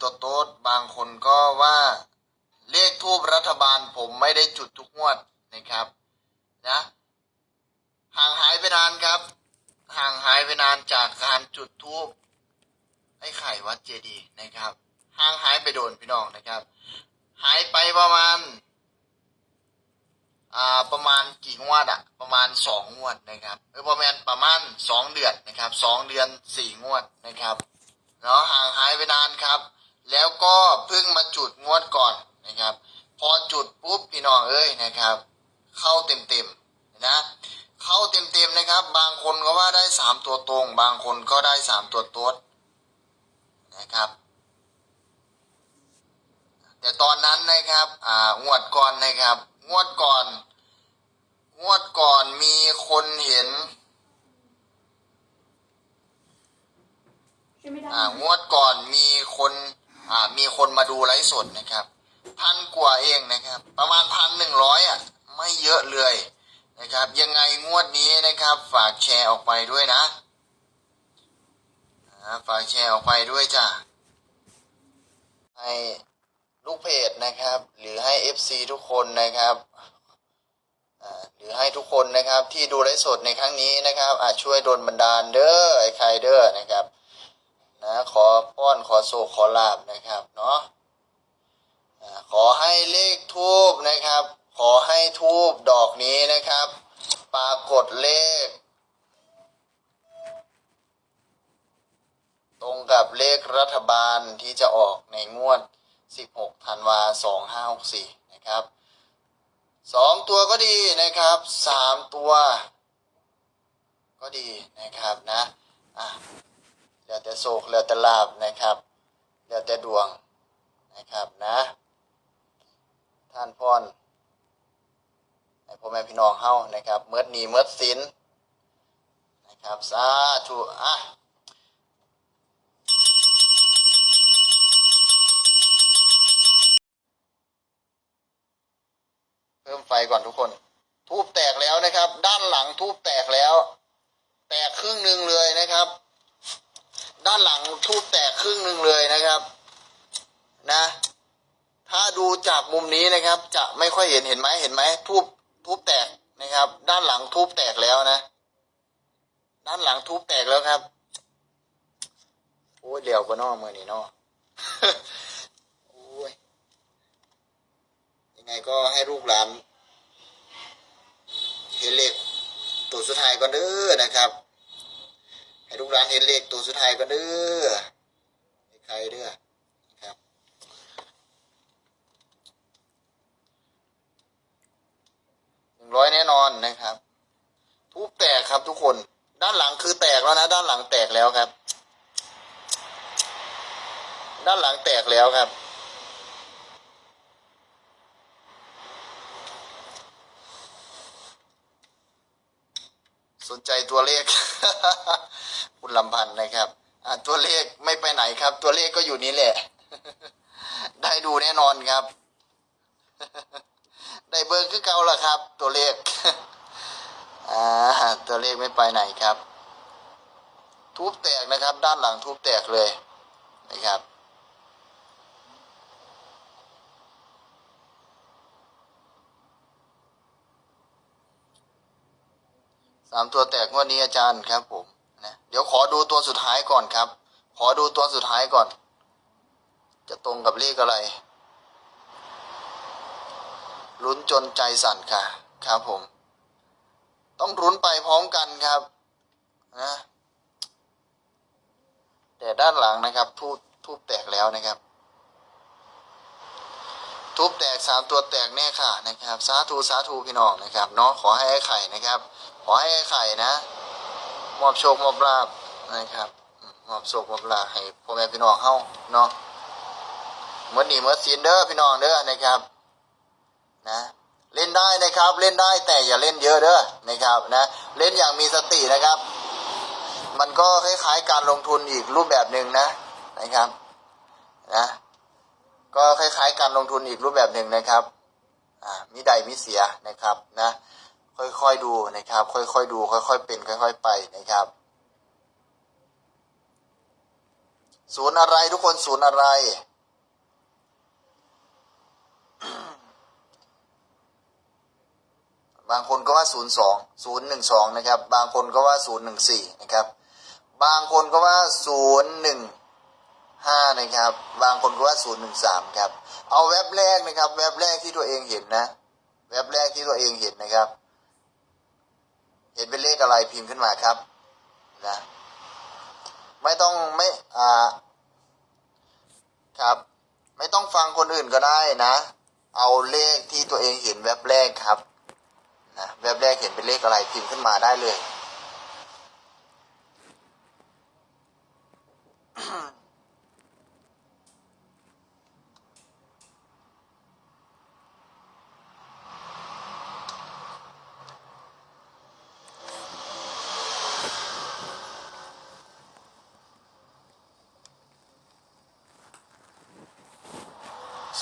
ตัวโต๊ดบางคนก็ว่า เลขทูบรัฐบาลผมไม่ได้จุดทุกงวดนะครับนะห่างหายไปนานครับ ห่างหายไปนานจากการจุดทูบไอ้ไข่วัดเจดีย์นะครับ ห่างหายไปโดนพี่น้องนะครับ หายไปประมาณอ่าประมาณกี่งวดอะประมาณสองงวดนะครับเออประมาณประมาณสองเดือนนะครับสองเดือนสี่งวดนะครับเนาะห่างหายไปนานครับ แล้วก็เพิ่งมาจุดงวดก่อนนะครับ พอจุดปุ๊บพี่น้องเอ้ยนะครับ เข้าเต็มเต็มๆนะเข้าเต็มเต็มๆนะครับ บางคนก็ว่าได้สามตัวตรง บางคนก็ได้สามตัวโต๊ดนะครับ แต่ตอนนั้นนะครับอ่างวดก่อนนะครับ งวดก่อนงวดก่อนมีคนเห็นใช่ไม่ได้อ่างวดก่อนมีคนอ่า มีคนมาดูไลฟ์สดนะครับ พันกว่าเองนะครับ ประมาณพันหนึ่งร้อยอะ ไม่เยอะเลยนะครับ ยังไงงวดนี้นะครับ ฝากแชร์ออกไปด้วยนะฝากแชร์ออกไปด้วยจ้ะให้ลูกเพจนะครับ หรือให้ FC ทุกคนนะครับหรือให้ทุกคนนะครับที่ดูไลฟ์สดในครั้งนี้นะครับอาจช่วยดลบันดาลเด้อไอ้ใครเด้อนะครับ นะขอป้อนขอโศกขอลาบนะครับเนาะขอให้เลขทูบนะครับ ขอให้ทูบดอกนี้นะครับ ปรากฏเลข ตรงกับเลขรัฐบาลที่จะออกในงวด 16ธันวา2564 นะครับสองตัวก็ดีนะครับสามตัวก็ดีนะครับนะอะ เหลือแต่โศกเหลือแต่ลาบนะครับเหลือแต่ดวงนะครับนะ ท่านพรให้พ่อแม่พี่น้องเฮานะครับเมื่อนีเมื่อสินนะครับสาธุอะเพิ่มไฟก่อนทุกคน ทูบแตกแล้วนะครับ ด้านหลังทูบแตกแล้ว แตกครึ่งหนึ่งเลยนะครับ ด้านหลังทูบแตกครึ่งหนึ่งเลยนะครับนะ ถ้าดูจากมุมนี้นะครับ จะไม่ค่อยเห็นเห็นไหมเห็นไหมทูบทูบแตกนะครับ ด้านหลังทูบแตกแล้วนะ ด้านหลังทูบแตกแล้วครับโอ้ยเดี่ยวกว่านอกมือนี่นอโอ้ยยังไงก็ให้ลูกหลานเห็นเลขตัวสุดท้ายก่อนเด้อนะครับ ให้ลูกหลานเห็นเลขตัวสุดท้ายก่อนเด้อให้ใครเด้อครับ หนึ่งร้อยแน่นอนนะครับ ทุบแตกครับทุกคน ด้านหลังคือแตกแล้วนะ ด้านหลังแตกแล้วครับ ด้านหลังแตกแล้วครับ สนใจตัวเลข คุณลำพันธ์นะครับตัวเลขไม่ไปไหนครับ ตัวเลขก็อยู่นี่แหละ ได้ดูแน่นอนครับ ได้เบอร์คือเก่าละครับ ตัวเลขตัวเลขไม่ไปไหนครับ ทุบแตกนะครับ ด้านหลังทุบแตกเลยนะครับ สามตัวแตกงวดนี้อาจารย์ครับผมนะเดี๋ยวขอดูตัวสุดท้ายก่อนครับ ขอดูตัวสุดท้ายก่อน จะตรงกับเลขอะไร ลุ้นจนใจสั่นค่ะ ครับผม ต้องลุ้นไปพร้อมกันครับนะแต่ด้านหลังนะครับ ทูบทูบแตกแล้วนะครับทุบแตกสามตัวแตกแน่ค่ะนะครับ สาธุสาธุพี่น้องนะครับเนาะขอให้ไอ้ไข่นะครับ ขอให้ไอ้ไข่นะ มอบโชคมอบลาบนะครับมอบโชคมอบลาให้พ่อแม่พี่น้องเฮาเนาะเมื่อนี้เมื่อซีนเด้อพี่น้องเด้อนะครับ นะ เล่นได้นะครับ เล่นได้แต่อย่าเล่นเยอะเด้อนะครับนะ เล่นอย่างมีสตินะครับ มันก็คล้ายๆการลงทุนอีกรูปแบบหนึ่งนะนะครับนะก็คล้ายๆการลงทุนอีกรูปแบบหนึ่งนะครับ อ่า มีใดมีเสียนะครับนะ ค่อยๆดูนะครับ ค่อยๆดู ค่อยๆเป็น ค่อย ๆ ไปนะครับ ศูนย์อะไรทุกคนศูนย์อะไร บางคนก็ว่าศูนย์สองศูนย์หนึ่งสองนะครับ บางคนก็ว่าศูนย์หนึ่งสี่นะครับ บางคนก็ว่าศูนย์หนึ่งห้านะครับ บางคนก็ว่าศูนย์หนึ่งสามครับ เอาเว็บแรกนะครับเว็บแรกที่ตัวเองเห็นนะเว็บแรกที่ตัวเองเห็นนะครับ เห็นเป็นเลขอะไรพิมพ์ขึ้นมาครับนะไม่ต้องไม่อ่าครับ ไม่ต้องฟังคนอื่นก็ได้นะ เอาเลขที่ตัวเองเห็นเว็บแรกครับนะเว็บแรกเห็นเป็นเลขอะไรพิมพ์ขึ้นมาได้เลย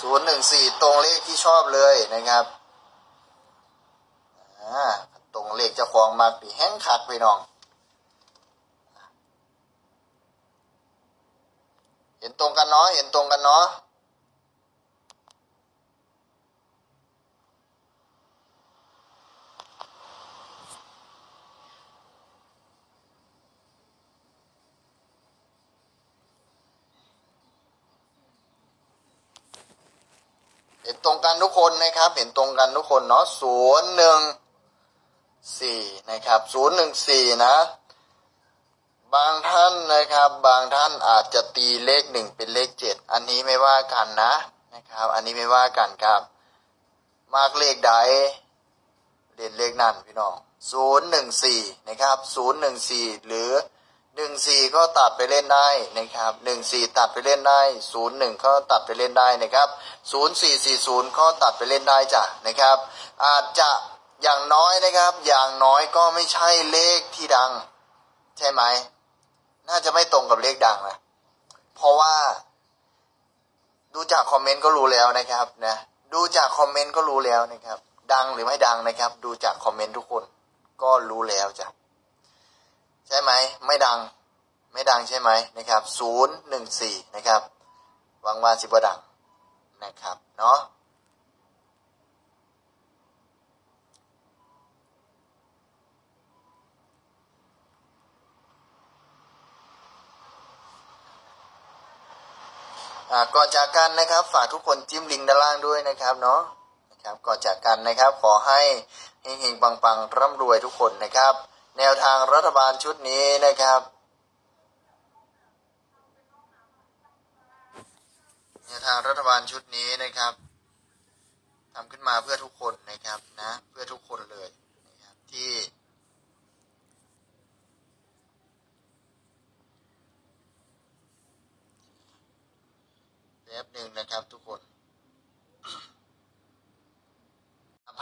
ศูนย์หนึ่งสี่ตรงเลขที่ชอบเลยนะครับตรงเลขเจ้าของมาปีแห้งขัดไปน้อง เห็นตรงกันเนาะเห็นตรงกันเนาะ เห็นตรงกันทุกคนนะครับ เห็นตรงกันทุกคนเนาะศูนย์หนึ่งสี่นะครับศูนย์หนึ่งสี่นะ บางท่านนะครับ บางท่านอาจจะตีเลขหนึ่งเป็นเลขเจ็ดอันนี้ไม่ว่ากันนะนะครับ อันนี้ไม่ว่ากันครับ มากเลขใดเรียนเลขนั่นพี่น้องศูนย์หนึ่งสี่นะครับศูนย์หนึ่งสี่หรือ หนึ่งสี่ก็ตัดไปเล่นได้นะครับหนึ่งสี่ตัดไปเล่นได้ศูนย์หนึ่งก็ตัดไปเล่นได้นะครับศูนย์สี่สี่ศูนย์ก็ตัดไปเล่นได้จ้ะนะครับ อาจจะอย่างน้อยนะครับ อย่างน้อยก็ไม่ใช่เลขที่ดัง ใช่ไหม น่าจะไม่ตรงกับเลขดังนะเพราะว่า ดูจากคอมเมนต์ก็รู้แล้วนะครับนะดูจากคอมเมนต์ก็รู้แล้วนะครับ ดังหรือไม่ดังนะครับ ดูจากคอมเมนต์ทุกคนก็รู้แล้วจ้ะ ดังไม่ดังใช่ไหมนะครับศูนย์หนึ่งสี่นะครับวังว่าสิบดังนะครับเนาะก่อนจากกันนะครับฝากทุกคนจิ้มลิงก์ด้านล่างด้วยนะครับเนาะนะครับก่อนจากกันนะครับขอให้เฮงๆปังๆร่ำรวยทุกคนนะครับ แนวทางรัฐบาลชุดนี้นะครับแนวทางรัฐบาลชุดนี้นะครับทำขึ้นมาเพื่อทุกคนนะครับนะเพื่อทุกคนเลยนะครับที่แป๊บหนึ่งนะครับทุกคน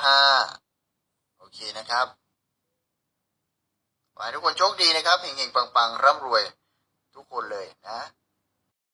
ห้าโอเคนะครับ ให้ทุกคนโชคดีนะครับเฮงๆปังๆร่ำรวยทุกคนเลยนะ